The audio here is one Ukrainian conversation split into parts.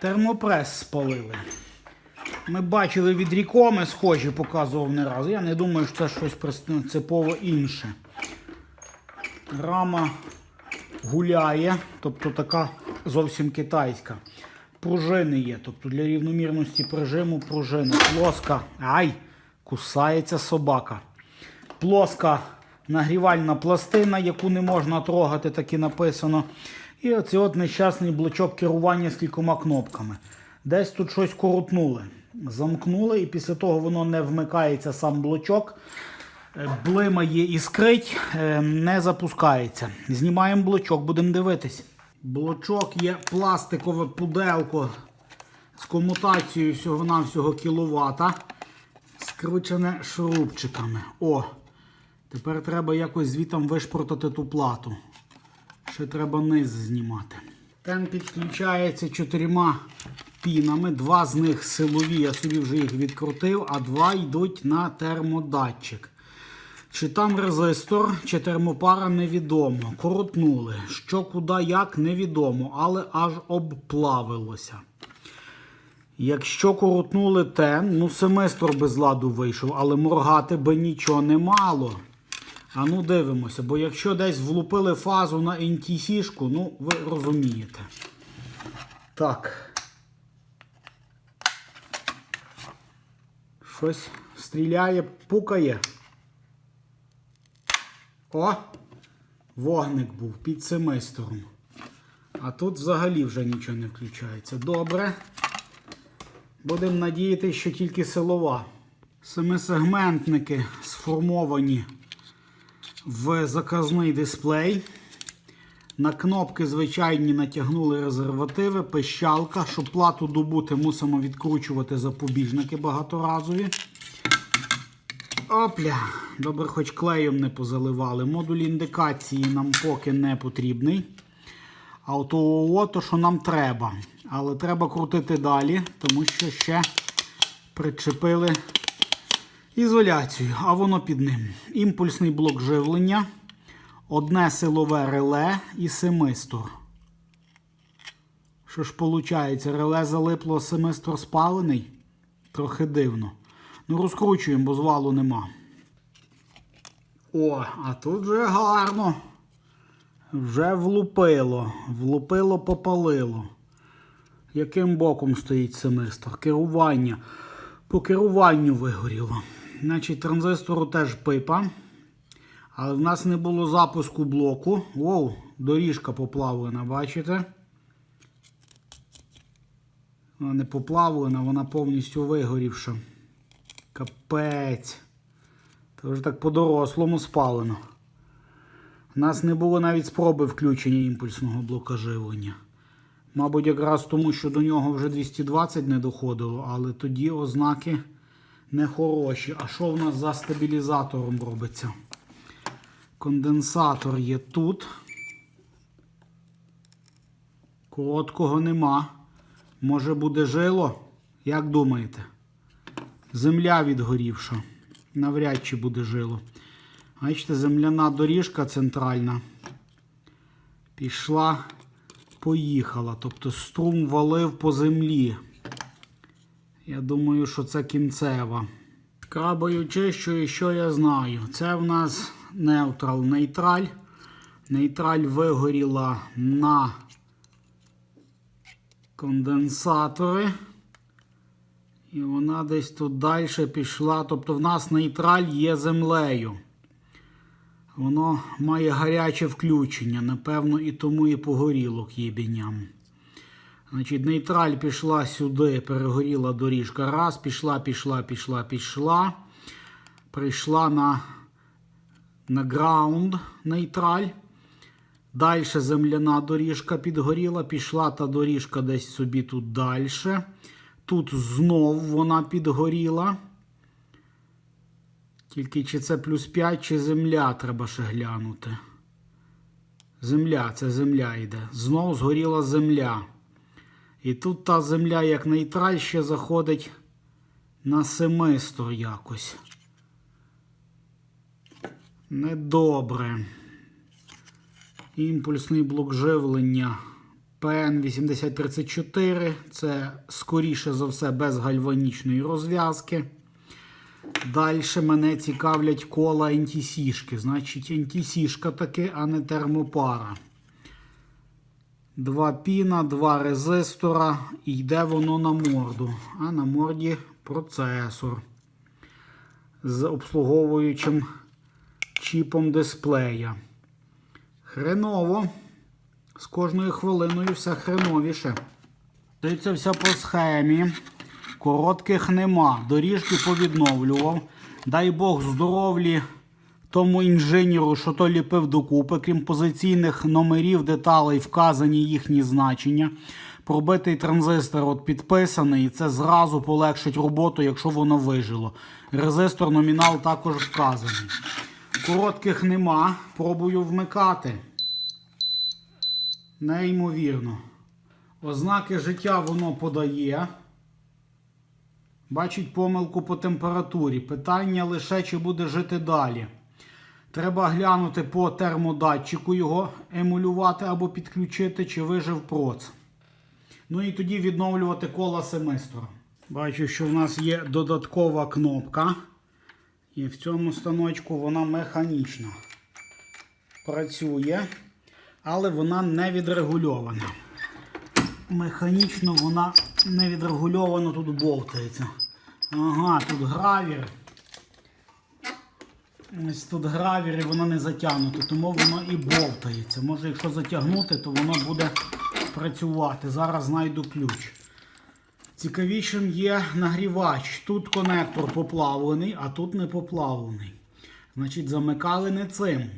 Термопрес спалили. Ми бачили від рікоми схожі, показував не раз. Я не думаю, що це щось принципово інше. Рама гуляє, тобто така зовсім китайська. Пружини є, тобто для рівномірності прижиму пружини. Плоска. Ай! Кусається собака. Плоска нагрівальна пластина, яку не можна трогати, так і написано. І оцей от нещасний блочок керування з кількома кнопками. Десь тут щось коротнули. Замкнули, і після того воно не вмикається сам блочок. Е, Блимає і скрить, е, не запускається. Знімаємо блочок, будемо дивитись. Блочок є пластикове пуделко з комутацією всього-навсього кіловата, скручене шурупчиками. О! Тепер треба якось звітом вишпортати ту плату. Ще треба низ знімати. Тен підключається чотирма пінами. Два з них силові, я собі вже їх відкрутив, а два йдуть на термодатчик. Чи там резистор, чи термопара невідомо. Коротнули. Що, куди, як, невідомо, але аж обплавилося. Якщо коротнули тен, ну семестр без ладу вийшов, але моргати би нічого не мало. А ну дивимося, бо якщо десь влупили фазу на NTC-шку, ну ви розумієте. Так. Щось стріляє, пукає. О! Вогник був під семестром. А тут взагалі вже нічого не включається. Добре. Будемо надіятися, що тільки силова. Семисегментники сформовані в заказний дисплей. На кнопки звичайні натягнули резервативи, пищалка. Щоб плату добути, мусимо відкручувати запобіжники багаторазові. Опля, добре, хоч клеєм не позаливали. Модуль індикації нам поки не потрібний. А от ООО, то що нам треба. Але треба крутити далі, тому що ще причепили ізоляцію, а воно під ним. Імпульсний блок живлення, одне силове реле і семистор. Що ж виходить, реле залипло, семистор спалений? Трохи дивно. Ну, розкручуємо, бо звалу нема. О, а тут вже гарно. Вже влупило. Влупило, попалило. Яким боком стоїть семестр? Керування. По керуванню вигоріло. Значить, транзистору теж пипа. Але в нас не було запуску блоку. Воу, доріжка поплавлена, бачите? Вона не поплавлена, вона повністю вигорівша. Капець. Це вже так по-дорослому спалено. У нас не було навіть спроби включення імпульсного блока живлення. Мабуть, якраз тому, що до нього вже 220 не доходило, але тоді ознаки нехороші. А що в нас за стабілізатором робиться? Конденсатор є тут. Короткого нема. Може буде жило? Як думаєте? Земля відгорівша. Навряд чи буде жило. Бачите, земляна доріжка центральна. Пішла, поїхала. Тобто струм валив по землі. Я думаю, що це кінцева. Крабою чищою, що я знаю. Це в нас неутрал нейтраль. Нейтраль вигоріла на конденсатори. І вона десь тут далі пішла. Тобто в нас нейтраль є землею. Воно має гаряче включення, напевно, і тому і погоріло к. Значить, нейтраль пішла сюди, перегоріла доріжка. Раз, пішла, пішла, пішла, пішла. Прийшла на, на граунд нейтраль. Далі земляна доріжка підгоріла, пішла та доріжка десь собі тут далі. Тут знов вона підгоріла. Тільки чи це плюс 5, чи земля треба ще глянути. Земля, це земля йде. Знов згоріла земля. І тут та земля, як нейтраль, ще заходить на семистор якось. Недобре. Імпульсний блок живлення ПН 8034. Це скоріше за все без гальванічної розв'язки. Далі мене цікавлять кола антісішки. Значить, антісішка таки, а не термопара. Два піна, два резистора. І йде воно на морду. А на морді процесор з обслуговуючим чіпом дисплея. Хреново. З кожною хвилиною все хреновіше. Це все по схемі. Коротких нема. Доріжки повідновлював. Дай Бог здоровлі тому інженеру, що то ліпив докупи, крім позиційних номерів, деталей, вказані їхні значення. Пробитий транзистор от підписаний, і це зразу полегшить роботу, якщо воно вижило. Резистор номінал також вказаний. Коротких нема. Пробую вмикати. Неймовірно. Ознаки життя воно подає. Бачить помилку по температурі. Питання лише, чи буде жити далі. Треба глянути по термодатчику його емулювати або підключити, чи вижив проц. Ну і тоді відновлювати кола семестра. Бачу, що в нас є додаткова кнопка. І в цьому станочку вона механічна. Працює, але вона не відрегульована. Механічно вона не відрегульовано тут болтається. Ага, тут гравір. Ось тут гравір і воно не затягнуто, тому воно і болтається. Може, якщо затягнути, то воно буде працювати. Зараз знайду ключ. Цікавішим є нагрівач. Тут конектор поплавлений, а тут не поплавлений. Значить, замикали не цим.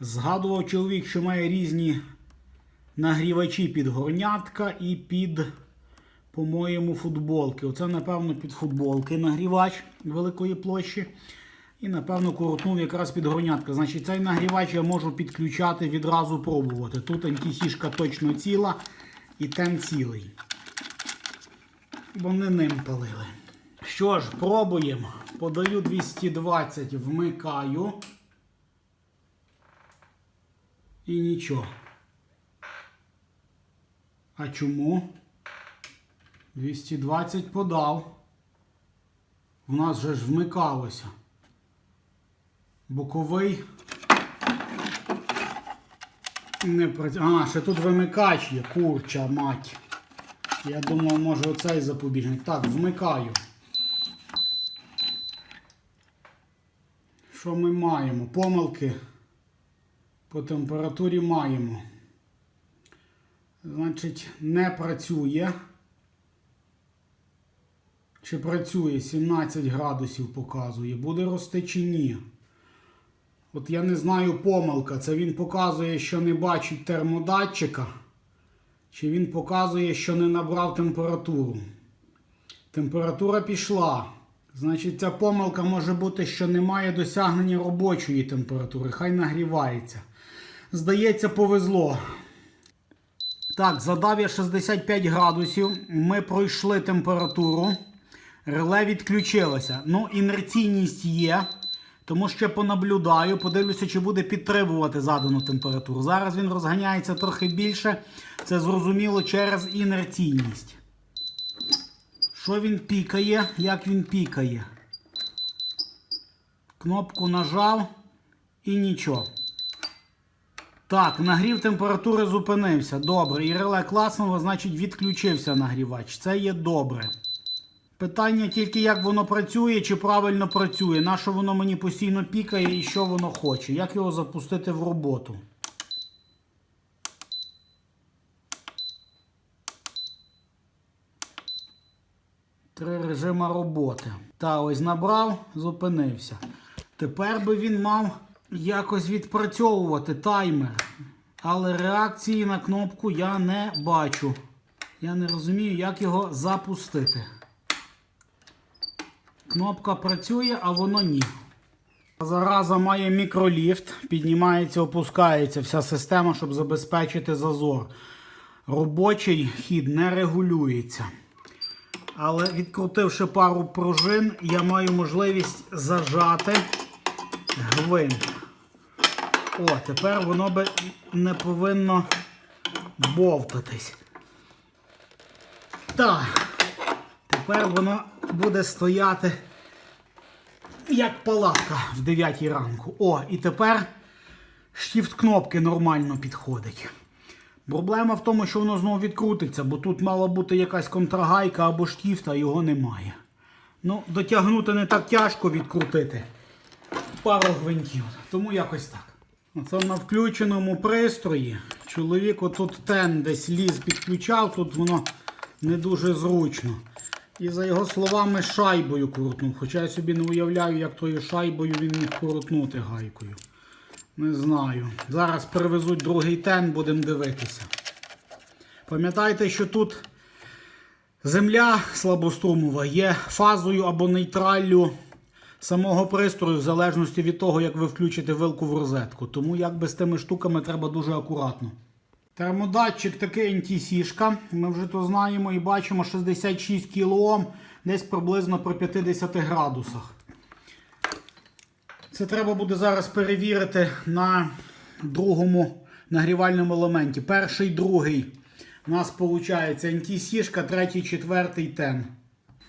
Згадував чоловік, що має різні нагрівачі під горнятка і під, по-моєму, футболки. Оце, напевно, під футболки нагрівач великої площі. І, напевно, коротнув якраз під горнятка. Значить, цей нагрівач я можу підключати відразу пробувати. Тут антисішка точно ціла і тен цілий. Вони ним палили. Що ж, пробуємо. Подаю 220, вмикаю. І нічого. А чому? 220 подав. У нас же ж вмикалося. Боковий. Не працює. А, ще тут вимикач є, курча мать. Я думав, може оцей запобіжник. Так, вмикаю. Що ми маємо? Помилки по температурі маємо. Значить, не працює. Чи працює 17 градусів показує. Буде рости чи ні? От я не знаю помилка. Це він показує, що не бачить термодатчика. Чи він показує, що не набрав температуру. Температура пішла. Значить, ця помилка може бути, що немає досягнення робочої температури. Хай нагрівається. Здається, повезло. Так, задав я 65 градусів. Ми пройшли температуру. Реле відключилося. Ну, інерційність є. Тому ще понаблюдаю, подивлюся, чи буде підтримувати задану температуру. Зараз він розганяється трохи більше. Це зрозуміло через інерційність. Що він пікає? Як він пікає? Кнопку нажав і нічого. Так, нагрів температури зупинився. Добре. І реле класного, значить, відключився нагрівач. Це є добре. Питання тільки, як воно працює, чи правильно працює, на що воно мені постійно пікає і що воно хоче. Як його запустити в роботу? Три режима роботи. Та ось набрав, зупинився. Тепер би він мав якось відпрацьовувати таймер. Але реакції на кнопку я не бачу. Я не розумію, як його запустити. Кнопка працює, а воно ні. Зараза має мікроліфт, піднімається, опускається вся система, щоб забезпечити зазор. Робочий хід не регулюється. Але відкрутивши пару пружин, я маю можливість зажати гвинт. О, тепер воно би не повинно бовтатись. Так, тепер воно буде стояти як палатка в 9 ранку. О, і тепер штіфт кнопки нормально підходить. Проблема в тому, що воно знову відкрутиться, бо тут мала бути якась контрагайка або штіфт, а його немає. Ну, дотягнути не так тяжко відкрутити пару гвинтів. Тому якось так. Оце на включеному пристрої. Чоловік отут тен десь ліз підключав, тут воно не дуже зручно. І за його словами шайбою крутнув. Хоча я собі не уявляю, як тою шайбою він міг крутнути гайкою. Не знаю. Зараз привезуть другий тен, будемо дивитися. Пам'ятайте, що тут земля слабострумова є фазою або нейтраллю самого пристрою, в залежності від того, як ви включите вилку в розетку. Тому якби з тими штуками треба дуже акуратно. Термодатчик такий NTC-шка. Ми вже то знаємо і бачимо 66 кОм десь приблизно при 50 градусах. Це треба буде зараз перевірити на другому нагрівальному елементі. Перший, другий. У нас виходить NTC-шка, третій, четвертий тен.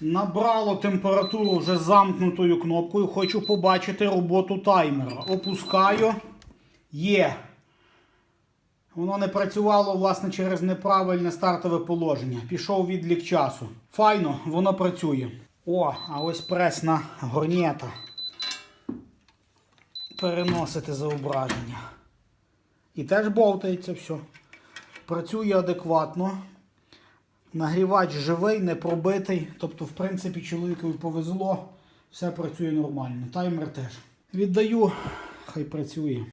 Набрало температуру вже замкнутою кнопкою. Хочу побачити роботу таймера. Опускаю. Є. Воно не працювало, власне, через неправильне стартове положення. Пішов відлік часу. Файно, воно працює. О, а ось пресна горнєта. Переносити зображення. І теж бовтається все. Працює адекватно. Нагрівач живий, не пробитий. Тобто, в принципі, чоловікові повезло. Все працює нормально. Таймер теж. Віддаю, хай працює.